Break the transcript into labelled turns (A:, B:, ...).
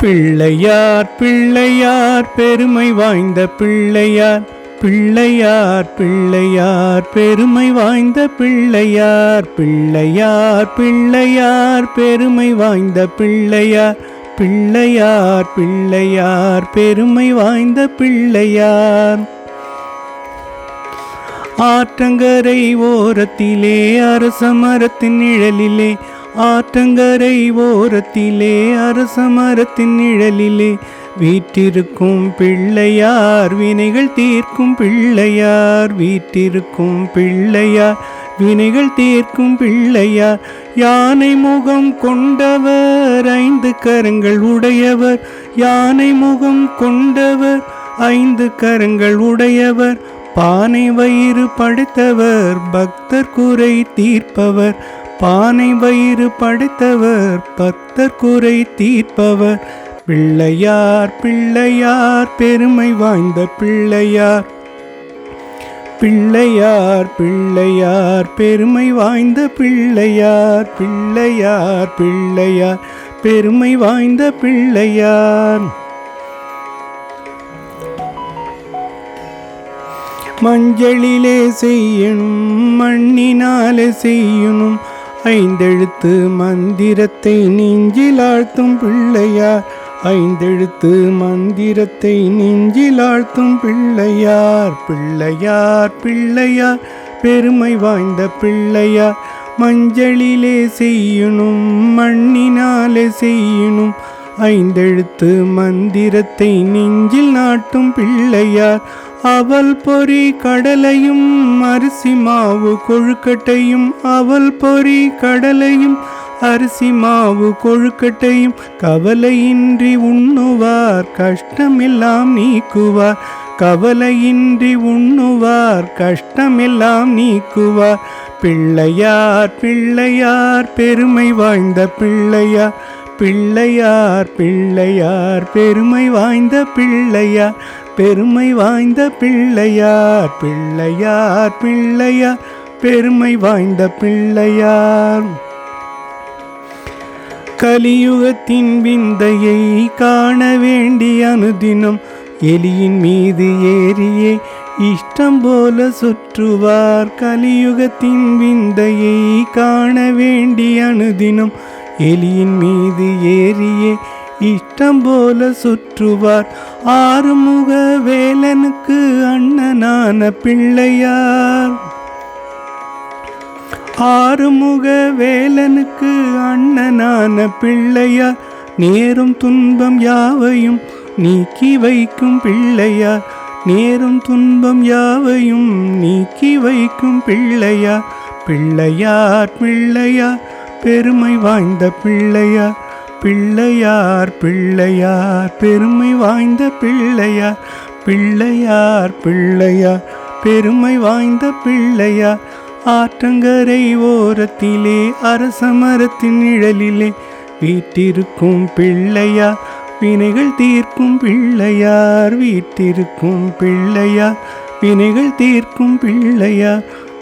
A: பிள்ளையார் பிள்ளையார் பெருமை வாய்ந்த பிள்ளையார் பிள்ளையார் பிள்ளையார் பெருமை வாய்ந்த பிள்ளையார் பிள்ளையார் பிள்ளையார் பெருமை வாய்ந்த பிள்ளையார் பிள்ளையார் பிள்ளையார் பெருமை வாய்ந்த பிள்ளையார். ஆற்றங்கரை ஓரத்திலே அரச மரத்தின் நிழலிலே ஆற்றங்கரை ஓரத்திலே அரச மரத்தின் நிழலிலே. வீற்றிருக்கும் பிள்ளையார் வினைகள் தீர்க்கும் பிள்ளையார். வீற்றிருக்கும் பிள்ளையார் வினைகள் தீர்க்கும் பிள்ளையார். யானை முகம் கொண்டவர் ஐந்து கரங்கள் உடையவர். யானை முகம் கொண்டவர் ஐந்து கரங்கள் உடையவர். பானை வயிறு படைத்தவர் பக்தர் குறை தீர்ப்பவர். பானை வயிறு படைத்தவர் பக்தர் குறை தீர்ப்பவர். பிள்ளையார் பிள்ளையார் பெருமை வாய்ந்த பிள்ளையார். பிள்ளையார் பிள்ளையார் பெருமை வாய்ந்த பிள்ளையார். பிள்ளையார் பிள்ளையார் பெருமை வாய்ந்த பிள்ளையார். மஞ்சளிலே செய்யணும் மண்ணினாலே செய்யணும். ஐந்தெழுத்து மந்திரத்தை நெஞ்சிலாழ்த்தும் பிள்ளையார். ஐந்தெழுத்து மந்திரத்தை நெஞ்சிலாழ்த்தும் பிள்ளையார். பிள்ளையார் பிள்ளையார் பெருமை வாய்ந்த பிள்ளையார். மஞ்சளிலே செய்யணும் மண்ணினாலே செய்யணும். ஐந்தெழுத்து மந்திரத்தை நெஞ்சில் நாட்டும் பிள்ளையார். அவள் பொறி கடலையும் அரிசி மாவு கொழுக்கட்டையும் அவள் பொறி கடலையும் அரிசி மாவு கொழுக்கட்டையும் கவலையின்றி உண்ணுவார் கஷ்டமெல்லாம் நீக்குவார். கவலையின்றி உண்ணுவார் கஷ்டமெல்லாம் நீக்குவார். பிள்ளையார் பிள்ளையார் பெருமை வாய்ந்த பிள்ளையார். பிள்ளையார் பிள்ளையார் பெருமை வாய்ந்த பிள்ளையார் பெருமை வாய்ந்த பிள்ளையார் பிள்ளையார் பிள்ளையார் பெருமை வாய்ந்த பிள்ளையார். கலியுகத்தின் விந்தையை காண வேண்டிய அனுதினம் எலியின் மீது ஏறியே இஷ்டம் போல சுற்றுவார். கலியுகத்தின் விந்தையை காண வேண்டிய அனுதினம் எலியின் மீது ஏறியே இஷ்டம் போல சுற்றுவார். ஆறுமுக வேலனுக்கு அண்ணனான பிள்ளையார். ஆறுமுக வேலனுக்கு அண்ணனான பிள்ளையார். நேரும் துன்பம் யாவையும் நீக்கி வைக்கும் பிள்ளையார். நேரும் துன்பம் யாவையும் நீக்கி வைக்கும் பிள்ளையார். பிள்ளையார் பிள்ளையார். பெருமை வாய்ந்த பிள்ளையார் பிள்ளையார் பிள்ளையார். பெருமை வாய்ந்த பிள்ளையார் பிள்ளையார் பிள்ளையார். பெருமை வாய்ந்த பிள்ளையார் ஆற்றங்கரை ஓரத்திலே அரசமரத்தின் நிழலிலே வீட்டிருக்கும் பிள்ளையார். வினைகள் தீர்க்கும் பிள்ளையார் வீட்டிருக்கும் பிள்ளையார். வினைகள் தீர்க்கும் பிள்ளையார்.